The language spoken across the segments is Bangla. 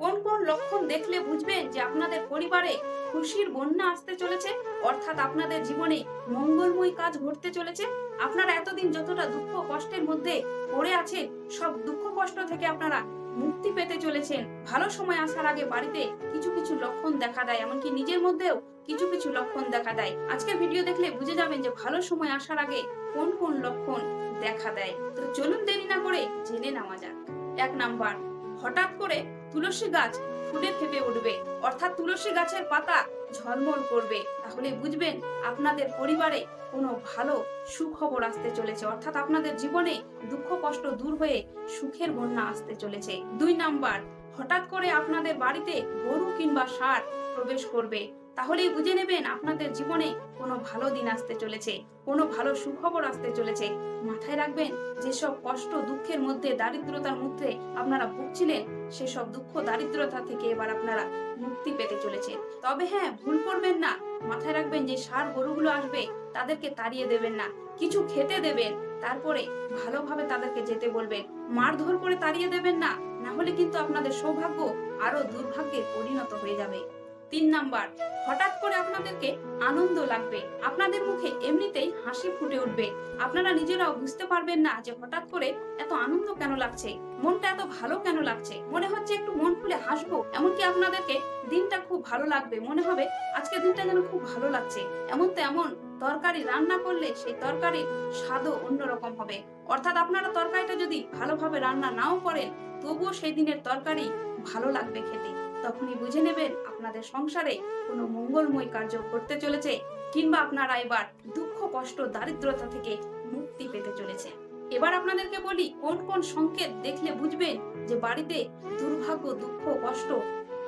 কোন কোন লক্ষণ দেখলে বুঝবেন যে আপনাদের পরিবারে খুশির বন্যা আসতে চলেছে? অর্থাৎ আপনাদের জীবনে মঙ্গলময় কাজ ঘটতে চলেছে? আপনারা এতদিন যতটা দুঃখ কষ্টের মধ্যে পড়ে আছেন, সব দুঃখ কষ্ট থেকে আপনারা মুক্তি পেতে চলেছেন। ভালো সময় আসার আগে বাড়িতে কিছু কিছু লক্ষণ দেখা দেয়, এমনকি নিজের মধ্যেও কিছু কিছু লক্ষণ দেখা দেয়। আজকের ভিডিও দেখলে বুঝে যাবেন যে ভালো সময় আসার আগে কোন কোন লক্ষণ দেখা দেয়। তো চলুন দেরি না করে জেনে নেওয়া যাক। এক নাম্বার হঠাৎ করে তুলসী গাছ ফুলে ফেপে উঠবে। অর্থাৎ তুলসী গাছের পাতা ঝলমল করবে। তাহলে বুঝবেন আপনাদের পরিবারে কোনো ভালো সুখবর আসতে চলেছে। অর্থাৎ আপনাদের জীবনে দুঃখ কষ্ট দূর হয়ে সুখের বন্যা আসতে চলেছে। দুই নাম্বার, হঠাৎ করে আপনাদের বাড়িতে গরু কিংবা ষাঁড় প্রবেশ করবে। তাহলেই বুঝে নেবেন আপনাদের জীবনে ভালো দিন আসতে চলেছে, কোনো ভালো সুখবর আসতে চলেছে। মাথায় রাখবেন, যেসব কষ্ট দুঃখের মধ্যে দারিদ্রতার মধ্যে আপনারা ভুগছিলেন, সেসব দুঃখ দারিদ্রতা থেকে এবার আপনারা মুক্তি পেতে চলেছে। তবে হ্যাঁ ভুল করবেন না। মাথায় রাখবেন যে সার গরুগুলো আসবে, তাদেরকে তাড়িয়ে দেবেন না। কিছু খেতে দেবেন, তারপরে ভালোভাবে তাদেরকে যেতে বলবেন। মারধর করে তাড়িয়ে দেবেন না না হলে কিন্তু আপনাদের সৌভাগ্য আরও দুর্ভাগ্যে পরিণত হয়ে যাবে। তিন নাম্বার, হঠাৎ করে আপনাদেরকে আনন্দ লাগবে। আপনাদের মুখে এমনিতেই হাসি ফুটে উঠবে। আপনারা নিজেরাও বুঝতে পারবেন না যে হঠাৎ করে এত আনন্দ কেন লাগছে, মনটা এত ভালো কেন লাগছে। মনে হচ্ছে একটু মন খুলে হাসবো, এমনকি আপনাদেরকে দিনটা খুব ভালো লাগবে। মনে হবে আজকে দিনটা যেন খুব ভালো লাগছে। এমন তো এমন তরকারি রান্না করলে সেই তরকারির স্বাদও অন্যরকম হবে। অর্থাৎ আপনারা তরকারিটা যদি ভালোভাবে রান্না নাও করেন, তবুও সেই দিনের তরকারি ভালো লাগবে খেতে। তখনই বুঝে নেবেন আপনাদের সংসারে কোনো মঙ্গলময় কার্য করতে চলেছে কিংবা আপনারা এবার দুঃখ, কষ্ট, দারিদ্রতা থেকে মুক্তি পেতে চলেছে। এবার আপনাদেরকে বলি, কোন কোন সংকেত দেখলে বুঝবেন যে বাড়িতে দুর্ভাগ্য, দুঃখ, কষ্ট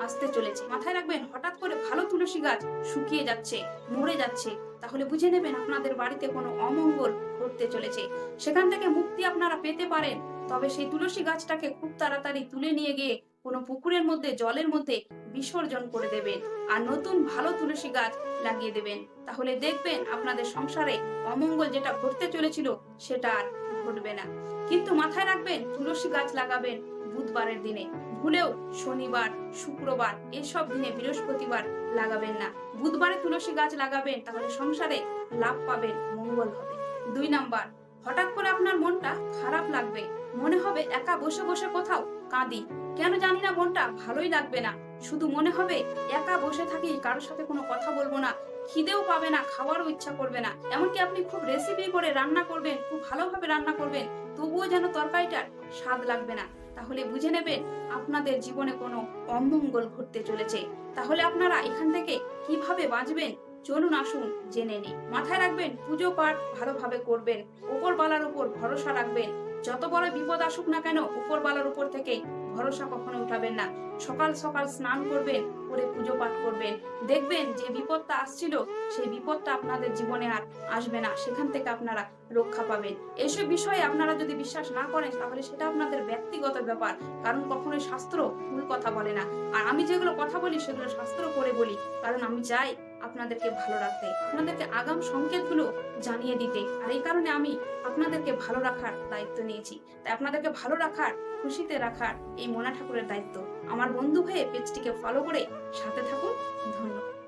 আসতে চলেছে। মাথায় রাখবেন, হঠাৎ করে ভালো তুলসী গাছ শুকিয়ে যাচ্ছে, মরে যাচ্ছে, তাহলে বুঝে নেবেন আপনাদের বাড়িতে কোনো অমঙ্গল ঘটতে চলেছে। সেখান থেকে মুক্তি আপনারা পেতে পারেন, তবে সেই তুলসী গাছটাকে খুব তাড়াতাড়ি তুলে নিয়ে গিয়ে কোনো পুকুরের মধ্যে, জলের মধ্যে বিসর্জন করে দেবেন আর নতুন ভালো তুলসী গাছ লাগিয়ে দেবেন। তাহলে দেখবেন আপনাদের সংসারে অমঙ্গল যেটা ঘটতে চলেছিল সেটা আর ঘটবে না। কিন্তু মাথায় রাখবেন, তুলসী গাছ লাগাবেন বুধবারের দিনে। ভুলেও শনিবার, শুক্রবার এসব দিনে বৃহস্পতিবার লাগাবেন না। বুধবারে তুলসী গাছ লাগাবেন, তাহলে সংসারে লাভ পাবেন, মঙ্গল হবে। দুই নাম্বার, হঠাৎ করে আপনার মনটা খারাপ লাগবে। মনে হবে একা বসে বসে কোথাও কাঁদি। কেন জানি না মনটা ভালোই লাগবে না। শুধু মনে হবে, একা বসে থাকি, কারোর সাথে কোনো কথা বলব না। খিদেও পাবে না, খাওয়ারও ইচ্ছা করবে না। এমনকি আপনি খুব রেসিপি করে রান্না করবেন, খুব ভালোভাবে রান্না করবেন, তবুও যেন তরকারিটার স্বাদ লাগবে না। তাহলে বুঝে নেবেন, আপনাদের জীবনে কোনো অমঙ্গল ঘটতে চলেছে। তাহলে আপনারা এখান থেকে কীভাবে বাঁচবেন? চলুন আসুন, জেনে নিই। মাথায় রাখবেন, পুজো পাঠ ভালোভাবে করবেন। উপরবালার উপর ভরসা রাখবেন। যত বড় বিপদ আসুক না কেন উপরবালার উপর থেকে ভরসা কখনো উঠাবেন না। সকাল সকাল স্নান করবেন, করে পুজো পাঠ করবেন। দেখবেন যে বিপদটা আসছিল, সেই বিপদটা আপনাদের জীবনে আর আসবে না। সেখান থেকে আপনারা রক্ষা পাবেন। এইসব বিষয়ে আপনারা যদি বিশ্বাস না করেন, তাহলে সেটা আপনাদের ব্যক্তিগত ব্যাপার। কারণ কখনোই শাস্ত্র ভুল কথা বলে না। আর আমি যেগুলো কথা বলি, সেগুলো শাস্ত্র করে বলি। কারণ আমি চাই আপনাদেরকে ভালো রাখতে, আপনাদেরকে আগাম সংকেতগুলো জানিয়ে দিতে। আর এই কারণে আমি আপনাদেরকে ভালো রাখার দায়িত্ব নিয়েছি। তাই আপনাদেরকে ভালো রাখার, খুশিতে রাখার এই মোনা ঠাকুরের দায়িত্ব। আমার বন্ধু হয়ে পেজটিকে ফলো করে সাথে থাকুন। ধন্যবাদ।